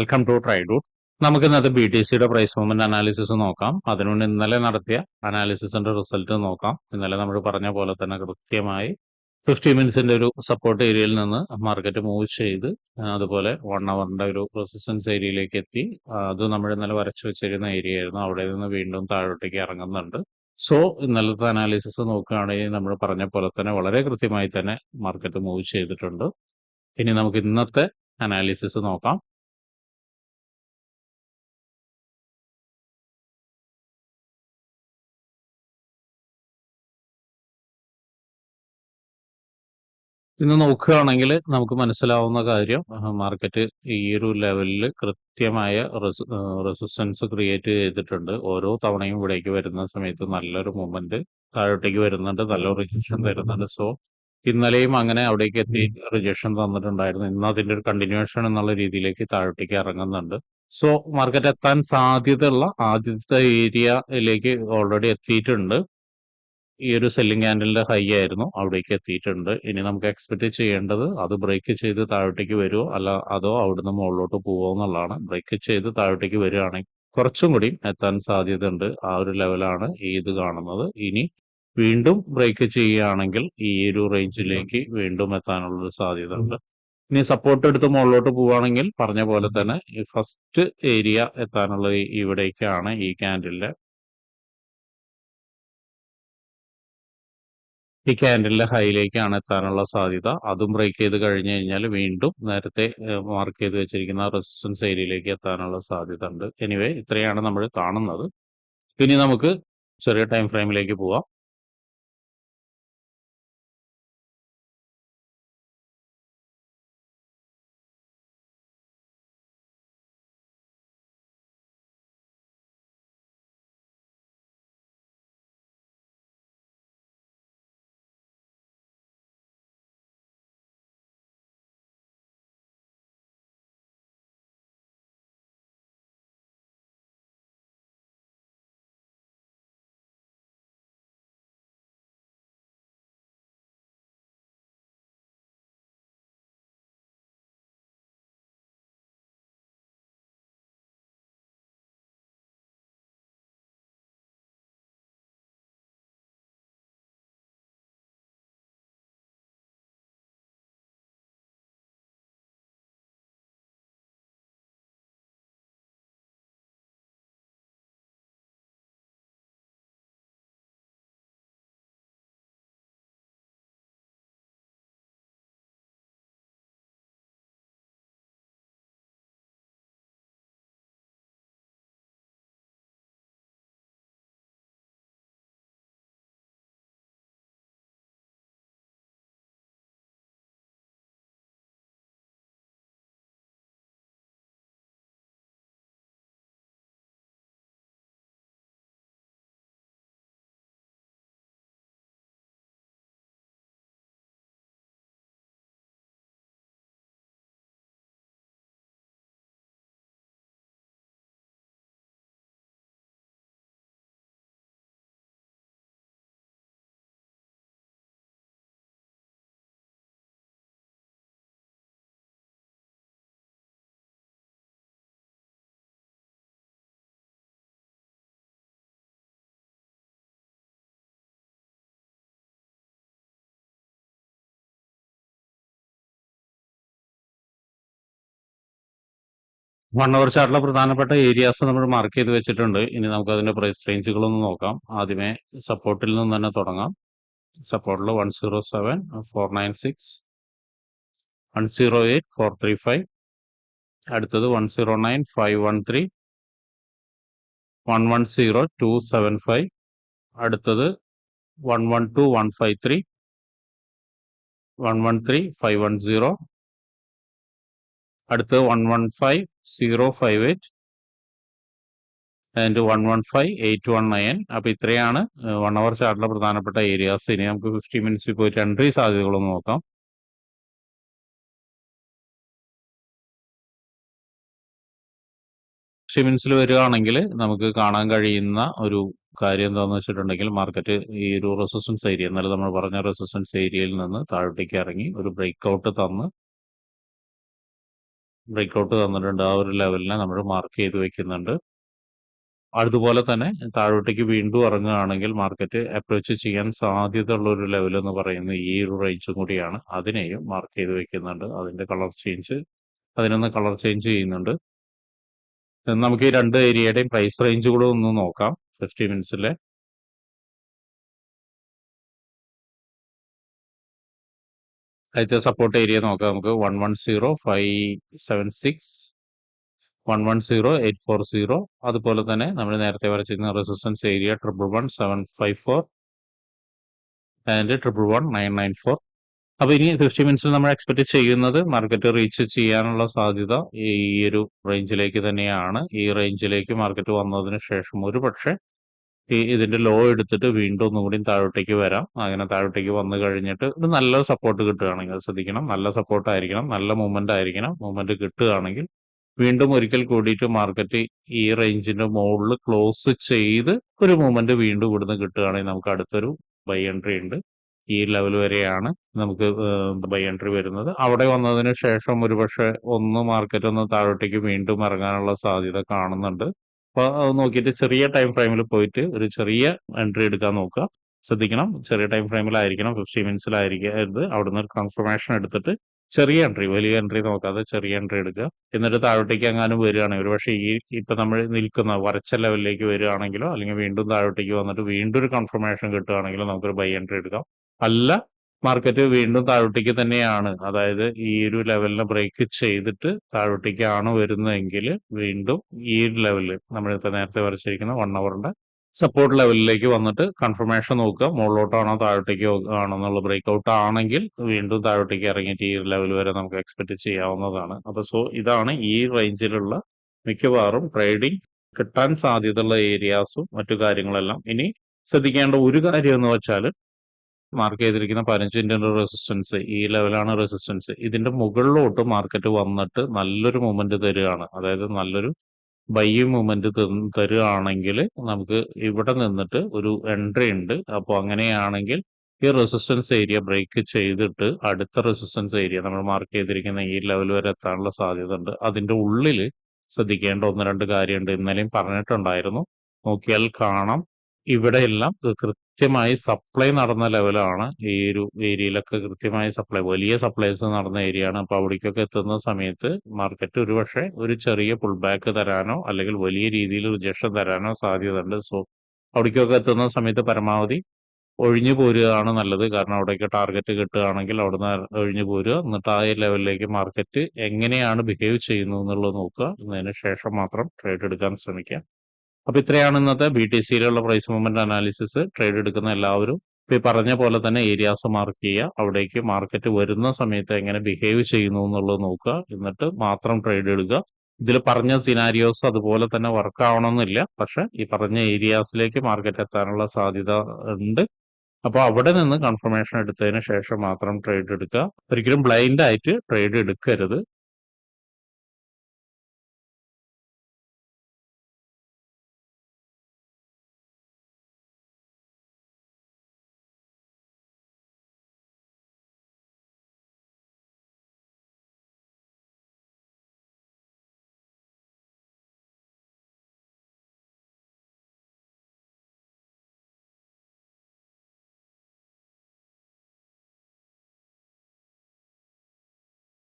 Welcome to ട്രൈഡൂട്ട് നമുക്ക് ഇന്നത്തെ ബി ടി സിയുടെ പ്രൈസ് മൂവ്മെന്റ് അനാലിസിസ് നോക്കാം. അതിനുവേണ്ടി ഇന്നലെ നടത്തിയ അനാലിസിസിന്റെ റിസൾട്ട് നോക്കാം. ഇന്നലെ നമ്മൾ പറഞ്ഞ പോലെ തന്നെ കൃത്യമായി ഫിഫ്റ്റി മിനിറ്റ്സിന്റെ ഒരു സപ്പോർട്ട് ഏരിയയിൽ നിന്ന് മാർക്കറ്റ് മൂവ് ചെയ്ത് അതുപോലെ വൺ അവറിന്റെ ഒരു റെസിസ്റ്റൻസ് ഏരിയയിലേക്ക് എത്തി. അത് നമ്മൾ ഇന്നലെ വരച്ചു വെച്ചിരുന്ന ഏരിയ ആയിരുന്നു. അവിടെ നിന്ന് വീണ്ടും താഴോട്ടേക്ക് ഇറങ്ങുന്നുണ്ട്. സോ ഇന്നലത്തെ അനാലിസിസ് നോക്കുകയാണെങ്കിൽ നമ്മൾ പറഞ്ഞ പോലെ തന്നെ വളരെ കൃത്യമായി തന്നെ മാർക്കറ്റ് മൂവ് ചെയ്തിട്ടുണ്ട്. ഇനി നമുക്ക് ഇന്നത്തെ അനാലിസിസ് നോക്കാം. ഇന്ന് നോക്കുകയാണെങ്കിൽ നമുക്ക് മനസ്സിലാവുന്ന കാര്യം മാർക്കറ്റ് ഈ ഒരു ലെവലിൽ കൃത്യമായ റെസിസ്റ്റൻസ് ക്രിയേറ്റ് ചെയ്തിട്ടുണ്ട്. ഓരോ തവണയും ഇവിടേക്ക് വരുന്ന സമയത്ത് നല്ലൊരു മൂവ്മെന്റ് താഴോട്ടേക്ക് വരുന്നുണ്ട് നല്ല റിജക്ഷൻ തരുന്നുണ്ട് സോ ഇന്നലെയും അങ്ങനെ അവിടേക്ക് എത്തി റിജക്ഷൻ തന്നിട്ടുണ്ടായിരുന്നു. ഇന്ന് അതിന്റെ ഒരു കണ്ടിന്യൂഷൻ എന്നുള്ള രീതിയിലേക്ക് താഴോട്ടേക്ക് ഇറങ്ങുന്നുണ്ട്. സോ മാർക്കറ്റ് എത്താൻ സാധ്യതയുള്ള ആദ്യത്തെ ഏരിയയിലേക്ക് ഓൾറെഡി എത്തിയിട്ടുണ്ട്. ഈ ഒരു സെല്ലിംഗ് ക്യാൻഡലിന്റെ ഹൈ ആയിരുന്നു. അവിടേക്ക് എത്തിയിട്ടുണ്ട്. ഇനി നമുക്ക് എക്സ്പെക്ട് ചെയ്യേണ്ടത് അത് ബ്രേക്ക് ചെയ്ത് താഴോട്ടേക്ക് വരുമോ അല്ല അതോ അവിടുന്ന് മുകളിലോട്ട് പോവോ എന്നുള്ളതാണ്. ബ്രേക്ക് ചെയ്ത് താഴോട്ടേക്ക് വരികയാണെങ്കിൽ കുറച്ചും കൂടി എത്താൻ സാധ്യതയുണ്ട്. ആ ഒരു ലെവലാണ് ഈ ഇത് കാണുന്നത്. ഇനി വീണ്ടും ബ്രേക്ക് ചെയ്യുകയാണെങ്കിൽ ഈ ഒരു റേഞ്ചിലേക്ക് വീണ്ടും എത്താനുള്ള ഒരു സാധ്യത ഉണ്ട്. ഇനി സപ്പോർട്ട് എടുത്ത് മുകളിലോട്ട് പോവുകയാണെങ്കിൽ പറഞ്ഞ പോലെ തന്നെ ഈ ഫസ്റ്റ് ഏരിയ എത്താനുള്ള ഇവിടേക്കാണ് ഈ ക്യാൻഡലിന്റെ ഈ ക്യാൻഡലിന്റെ ഹൈയിലേക്കാണ് എത്താനുള്ള സാധ്യത. അതും ബ്രേക്ക് ചെയ്ത് കഴിഞ്ഞു കഴിഞ്ഞാൽ വീണ്ടും നേരത്തെ മാർക്ക് ചെയ്ത് വെച്ചിരിക്കുന്ന റെസിസ്റ്റൻസ് ഏരിയയിലേക്ക് എത്താനുള്ള സാധ്യത ഉണ്ട്. എനിവേ ഇത്രയാണ് നമ്മൾ കാണുന്നത്. ഇനി നമുക്ക് ചെറിയ ടൈം ഫ്രെയിമിലേക്ക് പോവാം. വൺ അവർ ചാർട്ടിലെ പ്രധാനപ്പെട്ട ഏരിയാസ് നമ്മൾ മാർക്ക് ചെയ്ത് വെച്ചിട്ടുണ്ട്. ഇനി നമുക്ക് അതിന്റെ പ്രൈസ് റേഞ്ചുകളൊന്ന് നോക്കാം. ആദ്യമേ സപ്പോർട്ടിൽ നിന്ന് തന്നെ തുടങ്ങാം. സപ്പോർട്ടിൽ one zero seven four nine six one zero eight four three five അടുത്തത് one zero nine five one three one one zero two seven five അടുത്തത് one one two one five three one one three five one zero അടുത്ത് one one five zero five eight and one one five eight one nine അപ്പൊ ഇത്രയാണ് one hour ചാർട്ടിലെ പ്രധാനപ്പെട്ട areas ഇനി നമുക്ക് fifty മിനിറ്റ്സിൽ പോയിട്ട് entry സാധ്യതകളൊന്ന് നോക്കാം. Fifty മിനിറ്റ്സിൽ വരികയാണെങ്കിൽ നമുക്ക് കാണാൻ കഴിയുന്ന ഒരു കാര്യം എന്താണെന്ന് വെച്ചിട്ടുണ്ടെങ്കിൽ മാർക്കറ്റ് ഈ ഒരു റെസിസ്റ്റൻസ് ഏരിയ എന്നാലും നമ്മൾ പറഞ്ഞ റെസിസ്റ്റൻസ് ഏരിയയിൽ നിന്ന് താഴോട്ടേക്ക് ഇറങ്ങി ഒരു ബ്രേക്ക് ഔട്ട് തന്ന് ബ്രേക്ക്ഔട്ട് തന്നിട്ടുണ്ട്. ആ ഒരു ലെവലിനെ നമ്മൾ മാർക്ക് ചെയ്ത് വെക്കുന്നുണ്ട്. അതുപോലെ തന്നെ താഴോട്ടേക്ക് വീണ്ടും ഇറങ്ങുകയാണെങ്കിൽ മാർക്കറ്റ് അപ്രോച്ച് ചെയ്യാൻ സാധ്യത ഉള്ള ഒരു ലെവൽ എന്ന് പറയുന്നത് ഈ ഒരു റേഞ്ചും കൂടിയാണ്. അതിനെയും മാർക്ക് ചെയ്ത് വെക്കുന്നുണ്ട്. അതിന്റെ കളർ ചേഞ്ച് അതിനൊന്ന് കളർ ചേഞ്ച് ചെയ്യുന്നുണ്ട്. നമുക്ക് ഈ രണ്ട് ഏരിയയുടെയും പ്രൈസ് റേഞ്ച് റേഞ്ചുകളും ഒന്ന് നോക്കാം 50 മിനിറ്റ്സിലെ. ആദ്യത്തെ സപ്പോർട്ട് ഏരിയ നോക്കാം. നമുക്ക് 110576 110840 അതുപോലെ തന്നെ നമ്മൾ നേരത്തെ വരച്ചിരുന്ന resistance area 111754 and triple one nine nine four അപ്പോൾ ഇനി 50 മിനിറ്റ്സിൽ നമ്മൾ എക്സ്പെക്ട് ചെയ്യുന്നത് മാർക്കറ്റ് റീച്ച് ചെയ്യാനുള്ള സാധ്യത ഈ ഒരു റേഞ്ചിലേക്ക് തന്നെയാണ്. ഈ റേഞ്ചിലേക്ക് മാർക്കറ്റ് വന്നതിന് ശേഷം ഒരുപക്ഷെ ഈ ഇതിന്റെ ലോ എടുത്തിട്ട് വീണ്ടും ഒന്നുകൂടി താഴോട്ടേക്ക് വരാം. അങ്ങനെ താഴോട്ടേക്ക് വന്നു കഴിഞ്ഞിട്ട് ഒരു നല്ല സപ്പോർട്ട് കിട്ടുകയാണെങ്കിൽ ശ്രദ്ധിക്കണം. നല്ല സപ്പോർട്ട് ആയിരിക്കണം. നല്ല മൂവ്മെന്റ് ആയിരിക്കണം. മൂവ്മെന്റ് കിട്ടുകയാണെങ്കിൽ വീണ്ടും ഒരിക്കൽ കൂടിയിട്ട് മാർക്കറ്റ് ഈ റേഞ്ചിന്റെ മുകളിൽ ക്ലോസ് ചെയ്ത് ഒരു മൂവ്മെന്റ് വീണ്ടും ഇവിടുന്ന് കിട്ടുകയാണെങ്കിൽ നമുക്ക് അടുത്തൊരു ബൈ എൻട്രി ഉണ്ട്. ഈ ലെവൽ വരെയാണ് നമുക്ക് ബൈ എൻട്രി വരുന്നത്. അവിടെ വന്നതിന് ശേഷം ഒരുപക്ഷെ ഒന്ന് മാർക്കറ്റ് ഒന്ന് താഴോട്ടേക്ക് വീണ്ടും ഇറങ്ങാനുള്ള സാധ്യത കാണുന്നുണ്ട്. അപ്പൊ അത് നോക്കിയിട്ട് ചെറിയ ടൈം ഫ്രെയിമിൽ പോയിട്ട് ഒരു ചെറിയ എൻട്രി എടുക്കാൻ നോക്കുക. ശ്രദ്ധിക്കണം ചെറിയ ടൈം ഫ്രെയിമിലായിരിക്കണം 50 മിനിറ്റ്സിലായിരിക്കരുത്. അവിടുന്ന് ഒരു കൺഫർമേഷൻ എടുത്തിട്ട് ചെറിയ എൻട്രി വലിയ എൻട്രി നോക്കാതെ ചെറിയ എൻട്രി എടുക്കുക. എന്നിട്ട് താഴോട്ടേക്ക് എങ്ങാനും വരികയാണെങ്കിൽ ഒരുപക്ഷെ ഈ ഇപ്പൊ നമ്മൾ നിൽക്കുന്ന വരച്ച ലെവലിലേക്ക് വരികയാണെങ്കിലോ അല്ലെങ്കിൽ വീണ്ടും താഴോട്ടേക്ക് വന്നിട്ട് വീണ്ടും ഒരു കൺഫർമേഷൻ കിട്ടുകയാണെങ്കിലോ നമുക്കൊരു ബൈ എൻട്രി എടുക്കാം. അല്ല മാർക്കറ്റ് വീണ്ടും താഴോട്ടേക്ക് തന്നെയാണ് അതായത് ഈ ഒരു ലെവലിനെ ബ്രേക്ക് ചെയ്തിട്ട് താഴോട്ടേക്കാണ് വരുന്നതെങ്കിൽ വീണ്ടും ഈ ഒരു ലെവലിൽ നമ്മളിപ്പോ നേരത്തെ വരച്ചിരിക്കുന്ന വൺ അവറിന്റെ സപ്പോർട്ട് ലെവലിലേക്ക് വന്നിട്ട് കൺഫർമേഷൻ നോക്കുക. മുകളിലോട്ടാണോ താഴോട്ടേക്കോ ആണോ എന്നുള്ള ബ്രേക്ക്ഔട്ട് ആണെങ്കിൽ വീണ്ടും താഴോട്ടേക്ക് ഇറങ്ങിയിട്ട് ഈ ലെവൽ വരെ നമുക്ക് എക്സ്പെക്ട് ചെയ്യാവുന്നതാണ്. അപ്പൊ സോ ഇതാണ് ഈ റേഞ്ചിലുള്ള മിക്കവാറും ട്രേഡിംഗ് കിട്ടാൻ സാധ്യതയുള്ള ഏരിയാസും മറ്റു കാര്യങ്ങളെല്ലാം. ഇനി ശ്രദ്ധിക്കേണ്ട ഒരു കാര്യം എന്ന് വെച്ചാൽ മാർക്ക് ചെയ്തിരിക്കുന്ന 15 മിനിറ്റിന്റെ റെസിസ്റ്റൻസ് ഈ ലെവലാണ് റെസിസ്റ്റൻസ്. ഇതിന്റെ മുകളിലോട്ട് മാർക്കറ്റ് വന്നിട്ട് നല്ലൊരു മൂവ്മെന്റ് തരികയാണ്. അതായത് നല്ലൊരു ബൈ മൂവ്മെന്റ് തരുകയാണെങ്കിൽ നമുക്ക് ഇവിടെ നിന്നിട്ട് ഒരു എൻട്രി ഉണ്ട്. അപ്പൊ അങ്ങനെയാണെങ്കിൽ ഈ റെസിസ്റ്റൻസ് ഏരിയ ബ്രേക്ക് ചെയ്തിട്ട് അടുത്ത റെസിസ്റ്റൻസ് ഏരിയ നമ്മൾ മാർക്ക് ചെയ്തിരിക്കുന്ന ഈ ലെവൽ വരെ എത്താനുള്ള സാധ്യത ഉണ്ട്. അതിന്റെ ഉള്ളിൽ ശ്രദ്ധിക്കേണ്ട 1, 2 കാര്യമുണ്ട്. ഇന്നലെയും പറഞ്ഞിട്ടുണ്ടായിരുന്നു. നോക്കിയാൽ കാണാം ഇവിടെയെല്ലാം കൃത്യമായി സപ്ലൈ നടന്ന ലെവലാണ്. ഈ ഒരു ഏരിയയിലൊക്കെ കൃത്യമായി സപ്ലൈ വലിയ സപ്ലൈസ് നടന്ന ഏരിയയാണ്. അപ്പൊ അവിടേക്കൊക്കെ എത്തുന്ന സമയത്ത് മാർക്കറ്റ് ഒരുപക്ഷെ ഒരു ചെറിയ പുൾ ബാക്ക് തരാനോ അല്ലെങ്കിൽ വലിയ രീതിയിൽ റിജക്ഷൻ തരാനോ സാധ്യതയുണ്ട്. സോ അവിടേക്കൊക്കെ എത്തുന്ന സമയത്ത് പരമാവധി ഒഴിഞ്ഞു പോരുകയാണ് നല്ലത്. കാരണം അവിടേക്ക് ടാർഗറ്റ് കിട്ടുകയാണെങ്കിൽ അവിടുന്ന് ഒഴിഞ്ഞു പോരുക. എന്നിട്ട് ആ ലെവലിലേക്ക് മാർക്കറ്റ് എങ്ങനെയാണ് ബിഹേവ് ചെയ്യുന്നത് എന്നുള്ളത് നോക്കുക. എന്നതിന് ശേഷം മാത്രം ട്രേഡ് എടുക്കാൻ ശ്രമിക്കുക. അപ്പൊ ഇത്രയാണ് ഇന്നത്തെ ബി ടി സിയിലുള്ള പ്രൈസ് മൂവ്മെന്റ് അനാലിസിസ്. ട്രേഡ് എടുക്കുന്ന എല്ലാവരും ഇപ്പൊ ഈ പറഞ്ഞ പോലെ തന്നെ ഏരിയാസ് മാർക്ക് ചെയ്യുക. അവിടേക്ക് മാർക്കറ്റ് വരുന്ന സമയത്ത് എങ്ങനെ ബിഹേവ് ചെയ്യുന്നു എന്നുള്ളത് നോക്കുക. എന്നിട്ട് മാത്രം ട്രേഡ് എടുക്കുക. ഇതിൽ പറഞ്ഞ സിനാരിയോസ് അതുപോലെ തന്നെ വർക്ക് ആവണമെന്നില്ല. പക്ഷെ ഈ പറഞ്ഞ ഏരിയാസിലേക്ക് മാർക്കറ്റ് എത്താനുള്ള സാധ്യത ഉണ്ട്. അപ്പൊ അവിടെ നിന്ന് കൺഫർമേഷൻ എടുത്തതിന് ശേഷം മാത്രം ട്രേഡ് എടുക്കുക. ഒരിക്കലും ബ്ലൈൻഡ് ആയിട്ട് ട്രേഡ് എടുക്കരുത്.